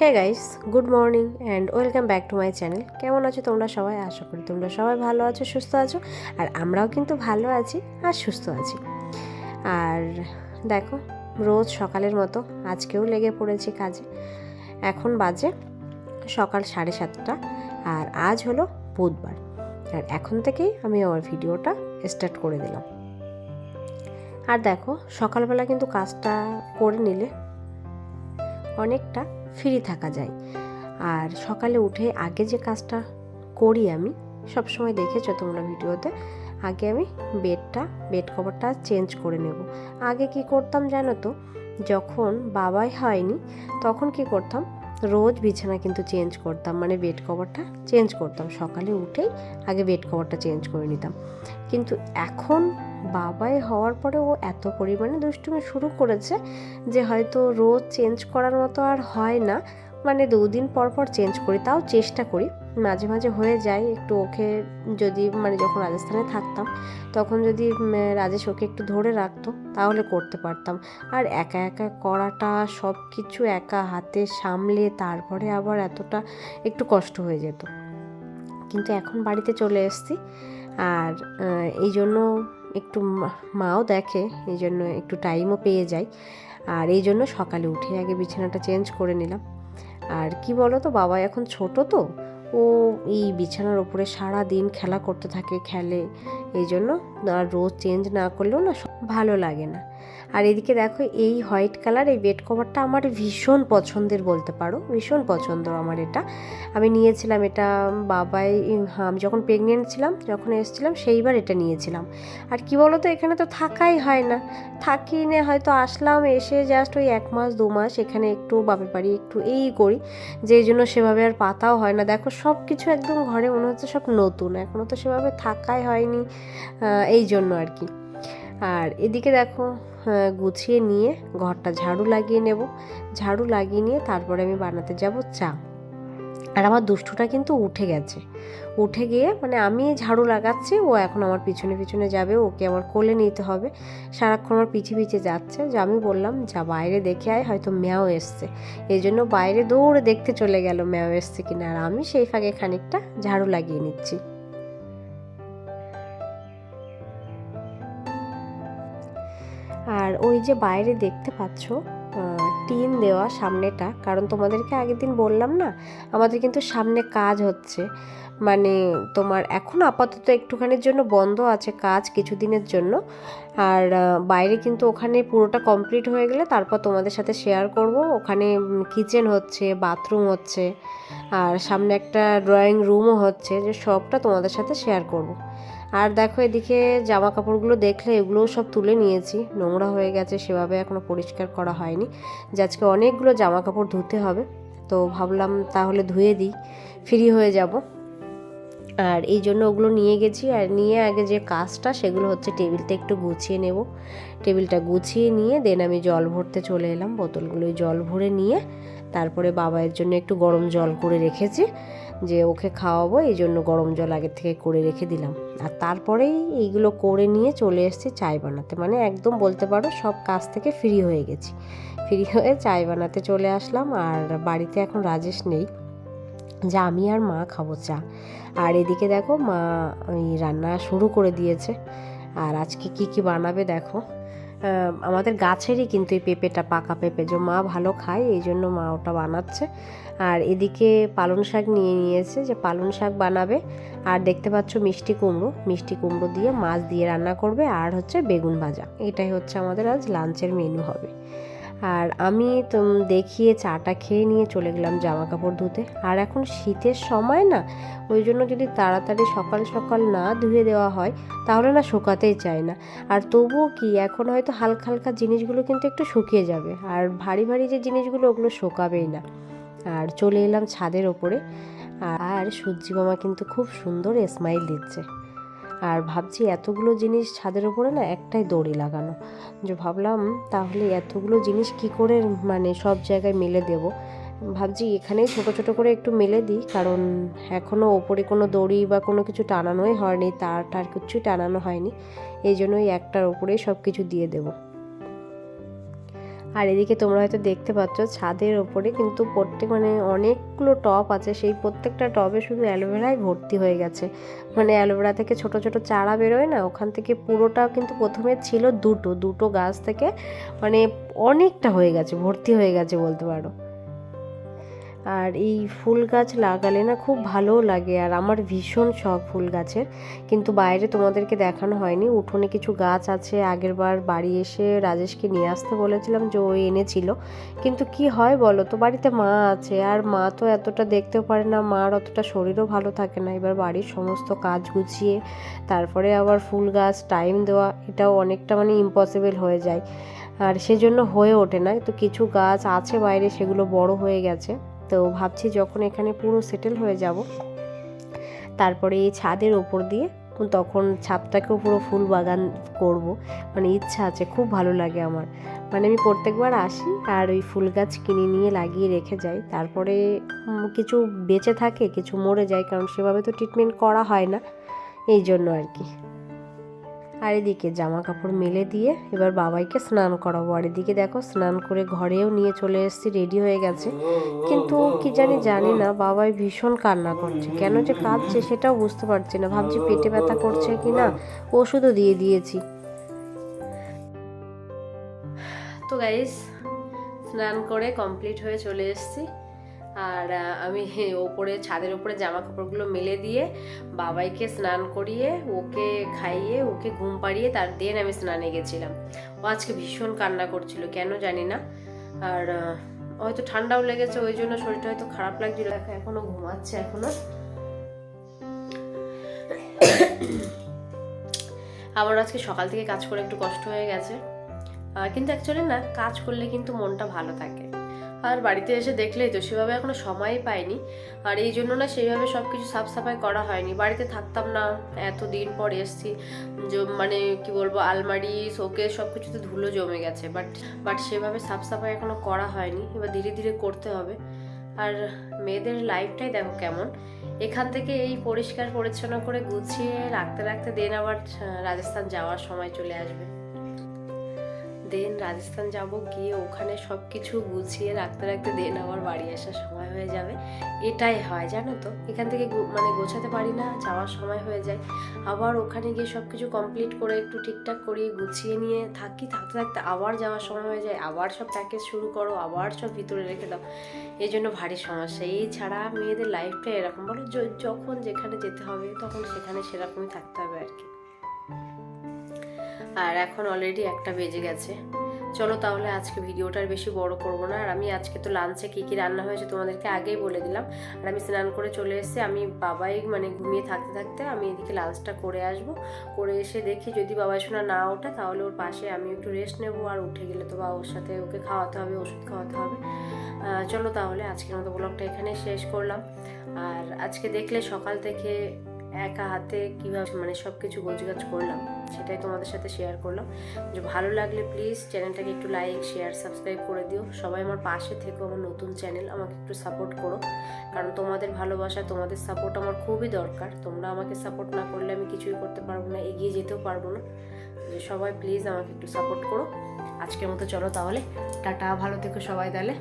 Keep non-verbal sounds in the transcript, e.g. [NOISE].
Hey guys good morning and welcome back to my channel কেমন আছো তোমরা সবাই? আশা করি তোমরা সবাই ভালো আছো, সুস্থ আছো। আর আমরাও কিন্তু ভালো আছি আর সুস্থ আছি। আর দেখো, রোজ সকালের মতো আজকেও লেগে পড়েছি কাজে। এখন বাজে সকাল সাড়ে সাতটা আর আজ হলো বুধবার। আর এখন থেকেই আমি আমার ভিডিওটা স্টার্ট করে দিলাম। আর দেখো, সকালবেলা কিন্তু কাজটা করে নিলে অনেকটা ফ্রি থাকা যায়। আর সকালে উঠে আগে যে কাজটা করি আমি, সবসময় দেখেছ তোমরা ভিডিওতে, আগে আমি বেডটা, বেড কভারটা চেঞ্জ করে নেব। আগে কি করতাম জানো তো, যখন বাবাই হয়নি, তখন কি করতাম, রোজ বিছানা কিন্তু চেঞ্জ করতাম মানে বেড কভারটা চেঞ্জ করতাম। সকালে উঠেই আগে বেড কভারটা চেঞ্জ করে নিতাম। কিন্তু এখন বাবাই হওয়ার পরে ও এত পরিমাণে দুষ্টুমি শুরু করেছে যে হয়তো রোজ চেঞ্জ করার মতো আর হয় না। মানে দুদিন পর পর চেঞ্জ করি, তাও চেষ্টা করি। মাঝে মাঝে হয়ে যায়, একটু ওকে যদি মানে যখন রাজস্থানে থাকতাম, তখন যদি রাজেশ ওকে একটু ধরে রাখতো, তাহলে করতে পারতাম। আর একা একা করাটা সব কিছু একা হাতে সামলে তারপরে আবার এতটা একটু কষ্ট হয়ে যেত। কিন্তু এখন বাড়িতে চলে এসছি। আর এই জন্য একটু মাও দেখে, এই জন্য একটু টাইমও পেয়ে যায়। আর এই জন্য সকালে উঠে আগে বিছানাটা চেঞ্জ করে নিলাম। আর কি বলো তো বাবা এখন ছোট তো, ও এই বিছানার ওপরে সারা দিন খেলা করতে থাকে, খেলে। এই জন্য আর রোজ চেঞ্জ না করলেও না ভালো লাগে না। আর এদিকে দেখো, এই হোয়াইট কালার, এই বেড কভারটা আমার ভীষণ পছন্দের বলতে পারো, ভীষণ পছন্দ আমার এটা। আমি নিয়েছিলাম এটা বাবাই আমি যখন প্রেগনেন্ট ছিলাম, যখন এসেছিলাম, সেইবার এটা নিয়েছিলাম। আর কি বলো তো এখানে তো থাকাই হয় না। থাকি না, হয়তো আসলাম, এসে জাস্ট ওই এক মাস, দু মাস এখানে একটু বাপের বাড়ি একটু এই করি, যেই জন্য সেভাবে আর পাতাও হয় না। দেখো সব কিছু একদম ঘরে মনে হচ্ছে সব নতুন এখনও তো সেভাবে থাকাই হয়নি এই জন্য আর কি। আর এদিকে দেখো আহ, গুছিয়ে নিয়ে ঘরটা ঝাড়ু লাগিয়ে নেব। ঝাড়ু লাগিয়ে নিয়ে তারপরে আমি বানাতে যাব চা। আর আমার দুষ্টুটা কিন্তু উঠে গেছে। উঠে গিয়ে মানে আমি ঝাড়ু লাগাচ্ছি ও এখন আমার পিছনে পিছনে যাবে ওকে আমার কোলে নিতে হবে। সারাক্ষণ আমার পিছে পিছে যাচ্ছে যে আমি বললাম যা বাইরে দেখে আয় হয়তো ম্যাও এসছে। এই জন্য বাইরে দৌড়ে দেখতে চলে গেল ম্যাও এসছে কিনা। আর আমি সেই ফাঁকে খানিকটা ঝাড়ু লাগিয়ে নিচ্ছি। আর ওই যে বাইরে দেখতে পাচ্ছ টিন দেওয়া সামনেটা, কারণ তোমাদেরকে আগের দিন বললাম না, আমাদের কিন্তু সামনে কাজ হচ্ছে মানে তোমার এখন আপাতত একটুখানির জন্য বন্ধ আছে কাজ কিছুদিনের জন্য, আর বাইরে কিন্তু ওখানে পুরোটা কমপ্লিট হয়ে গেলে তারপর তোমাদের সাথে শেয়ার করব ওখানে কিচেন হচ্ছে বাথরুম হচ্ছে, আর সামনে একটা ড্রয়িং রুমও হচ্ছে, যে সবটা তোমাদের সাথে শেয়ার করব। আর দেখো এদিকে জামা কাপড়গুলো দেখলে এগুলোও সব তুলে নিয়েছি। নোংরা হয়ে গেছে, সেভাবে এখনও পরিষ্কার করা হয়নি। যে আজকে অনেকগুলো জামা কাপড় ধুতে হবে, তো ভাবলাম তাহলে ধুয়ে দিই ফ্রি হয়ে যাব। আর এই জন্য ওগুলো নিয়ে গেছি, আর নিয়ে আগে যে কাজটা সেগুলো হচ্ছে টেবিলটা একটু গুছিয়ে নেব। টেবিলটা গুছিয়ে নিয়ে দেন আমি জল ভরতে চলে এলাম। বোতলগুলোয় জল ভরে নিয়ে তারপরে বাবাইয়ের জন্য একটু গরম জল করে রেখেছি। যে ওকে খাওয়াবো, এই জন্য গরম জল আগের থেকে করে রেখে দিলাম। আর তারপরেই এইগুলো করে নিয়ে চলে এসেছি চায় বানাতে। মানে একদম বলতে পারো সব কাজ থেকে ফ্রি হয়ে গেছি। ফ্রি হয়ে চায় বানাতে চলে আসলাম আর বাড়িতে এখন রাজেশ নেই। যা আমি আর মা খাব চা। আর এদিকে দেখো মা ওই রান্না শুরু করে দিয়েছে। আর আজকে কি কি বানাবে দেখো। আমাদের গাছেরই কিন্তু এই পেঁপেটা পাকা পেঁপে। যে মা ভালো খায়, এই জন্য মা ওটা বানাচ্ছে। আর এদিকে পালন শাক নিয়ে নিয়েছে যে পালন শাক বানাবে। আর দেখতে পাচ্ছ মিষ্টি কুমড়ো। মিষ্টি কুমড়ো দিয়ে মাছ দিয়ে রান্না করবে। আর হচ্ছে বেগুন ভাজা। এটাই হচ্ছে আমাদের আজ লাঞ্চের মেনু হবে। আর আমি তো দেখিয়ে চাটা খেয়ে নিয়ে চলে গেলাম জামা কাপড় ধুতে। আর এখন শীতের সময় না, ওই জন্য যদি তাড়াতাড়ি সকাল সকাল না ধুয়ে দেওয়া হয়, তাহলে না শুকাতেই চায় না। আর তবুও কি, এখন হয়তো হালকা হালকা জিনিসগুলো কিন্তু একটু শুকিয়ে যাবে। আর ভারী ভারী যে জিনিসগুলো, ওগুলো শুকাবেই না। আর চলে এলাম ছাদের ওপরে। আর সূর্যি মামা কিন্তু খুব সুন্দর স্মাইল দিচ্ছে। আর ভাবছি এতগুলো জিনিস ছাদের উপরে না একটাই দড়ি লাগানো। যে ভাবলাম তাহলে এতগুলো জিনিস কি করে মানে সব জায়গায় মেলে দেব? ভাবছি এখানেই ছোট ছোট করে একটু মেলে দিই, কারণ এখনও ওপরে কোনো দড়ি বা কোনো কিছু টানানোই হয়নি তার টার কিছুই টানানো হয়নি। এই জন্যই একটার ওপরেই সব কিছু দিয়ে দেব। আর এদিকে তোমরা হয়তো দেখতে পাচ্ছ ছাদের ওপরে কিন্তু প্রত্যেক মানে অনেকগুলো টপ আছে। সেই প্রত্যেকটা টবে শুধু অ্যালোভেরাই ভর্তি হয়ে গেছে। মানে অ্যালোভেরা থেকে ছোট ছোট চারা বেরোয় না? ওখান থেকে পুরোটা কিন্তু প্রথমে ছিল দুটো। দুটো গাছ থেকে মানে অনেকটা হয়ে গেছে, ভর্তি হয়ে গেছে বলতে পারো। আর এই ফুল গাছ লাগালে না খুব ভালোও লাগে, আর আমার ভীষণ শখ ফুল গাছের। কিন্তু বাইরে তোমাদেরকে দেখানো হয়নি, উঠোনে কিছু গাছ আছে, আগের বার বাড়ি এসে রাজেশকে নিয়ে আসতে বলেছিলাম যে ও এনেছিল। কিন্তু কি হয় বলো তো, বাড়িতে মা আছে, আর মা তো এতটা দেখতেও পারে না, মার অতটা শরীরও ভালো থাকে না। এবার বাড়ির সমস্ত কাজ গুছিয়ে, তারপরে আবার ফুল গাছ, টাইম দেওয়া, এটাও অনেকটা মানে ইম্পসিবল হয়ে যায়। আর সেজন্য হয়ে ওঠে না। তো কিছু গাছ আছে বাইরে, সেগুলো বড় হয়ে গেছে। তো ভাবছি যখন এখানে পুরো সেটেল হয়ে যাব, তারপরে এই ছাদের ওপর দিয়ে তখন ছাদটাকেও পুরো ফুল বাগান করব। মানে ইচ্ছা আছে, খুব ভালো লাগে আমার। মানে আমি প্রত্যেকবার আসি আর ওই ফুল গাছ কিনে নিয়ে লাগিয়ে রেখে যাই। তারপরে কিছু বেঁচে থাকে, কিছু মরে যায়, কারণ সেভাবে তো ট্রিটমেন্ট করা হয় না। এই জন্য আর কি। আর এদিকে জামা কাপড় মেলে দিয়ে এবার বাবাইকে স্নান করাবো। আর এদিকে দেখো স্নান করে ঘরেও নিয়ে চলে এসেছি রেডি হয়ে গেছে। কিন্তু কি জানি জানি না, বাবাই ভীষণ কান্না করছে। কেন যে কাঁদছে সেটাও বুঝতে পারছি না। ভাবছি পেটে ব্যথা করছে কি না ওষুধও দিয়ে দিয়েছি। তো গাইস স্নান করে কমপ্লিট হয়ে চলে এসেছি। আর আমি [LAUGHS] ওপরে, ছাদের ওপরে জামা কাপড়গুলো মেলে দিয়ে বাবাইকে স্নান করিয়ে, ওকে খাইয়ে, ওকে ঘুম পাড়িয়ে তার দেন আমি স্নানে গেছিলাম। ও আজকে ভীষণ কান্না করছিল, কেন জানি না। আর হয়তো ঠান্ডাও লেগেছে, ওই জন্য শরীরটা হয়তো খারাপ লাগছিল। দেখো, এখনও ঘুমাচ্ছে এখনও। আমার আজকে সকাল থেকে কাজ করে একটু কষ্ট হয়ে গেছে। কিন্তু অ্যাকচুয়ালি না, কাজ করলে কিন্তু মনটা ভালো থাকে। আর বাড়িতে এসে দেখলেই তো, সেভাবে এখনও সময়ই পাইনি। আর এই জন্য না সেইভাবে সব কিছু সাফ সাফাই করা হয়নি। বাড়িতে থাকতাম না এত দিন পর এসছি। মানে কি বলব, আলমারি শোকে সব কিছুতে ধুলো জমে গেছে। বাট বাট সেভাবে সাফ সাফাই এখনও করা হয়নি। এবার ধীরে ধীরে করতে হবে। আর মেয়েদের লাইফটাই দেখো কেমন। এখান থেকে এই পরিষ্কার পরিচ্ছন্ন করে গুছিয়ে রাখতে রাখতে দেন আবার রাজস্থান যাওয়ার সময় চলে আসবে। দেন রাজস্থান যাব, গিয়ে ওখানে সব কিছু গুছিয়ে রাখতে রাখতে দেন আবার বাড়ি আসার সময় হয়ে যাবে। এটাই হয়, জানো তো? এখান থেকে মানে গোছাতে পারি না, যাওয়ার সময় হয়ে যায়। আবার ওখানে গিয়ে সব কিছু কমপ্লিট করে একটু ঠিকঠাক করিয়ে গুছিয়ে নিয়ে থাকি, থাকতে থাকতে আবার যাওয়ার সময় হয়ে যায়। আবার সব প্যাকেজ শুরু করো, আবার সব ভিতরে রেখে দাও। এই জন্য ভারী সমস্যা। এই ছাড়া মেয়েদের লাইফটা এরকম। বলো যখন যেখানে যেতে হবে, তখন সেখানে সেরকমই থাকতে হবে আর কি। আর এখন অলরেডি একটা বেজে গেছে। চলো তাহলে আজকে ভিডিওটা আর বেশি বড় করব না। আর আমি আজকে তো লাঞ্চে কী কী রান্না হয়েছে তোমাদেরকে আগেই বলে দিলাম। আর আমি স্নান করে চলে এসেছি। আমি বাবাই মানে ঘুমিয়ে থাকতে থাকতে আমি এদিকে লাঞ্চটা করে আসব। করে এসে দেখি যদি বাবাই শোনা না ওঠে তাহলে ওর পাশে আমি একটু রেস্ট নেব। আর উঠে গেলে তো বা ওর সাথে ওকে খাওয়াতে হবে, ওষুধ খাওয়াতে হবে। চলো তাহলে আজকের মতো ব্লগটা এখানে শেষ করলাম। আর আজকে দেখলে সকাল থেকে একা হাতে কীভাবে মানে সব কিছু গোছগাছ করলাম, সেটাই তোমাদের সাথে শেয়ার করলাম। যে ভালো লাগলে প্লিজ চ্যানেলটাকে একটু লাইক শেয়ার সাবস্ক্রাইব করে দিও। সবাই আমার পাশে থেকো, আমার নতুন চ্যানেল আমাকে একটু সাপোর্ট করো। কারণ তোমাদের ভালোবাসা, তোমাদের সাপোর্ট আমার খুবই দরকার। তোমরা আমাকে সাপোর্ট না করলে আমি কিছুই করতে পারব না, এগিয়ে যেতেও পারব না। যে সবাই প্লিজ আমাকে একটু সাপোর্ট করো। আজকের মতো চলো তাহলে। টাটা, ভালো থেকো সবাই তাহলে।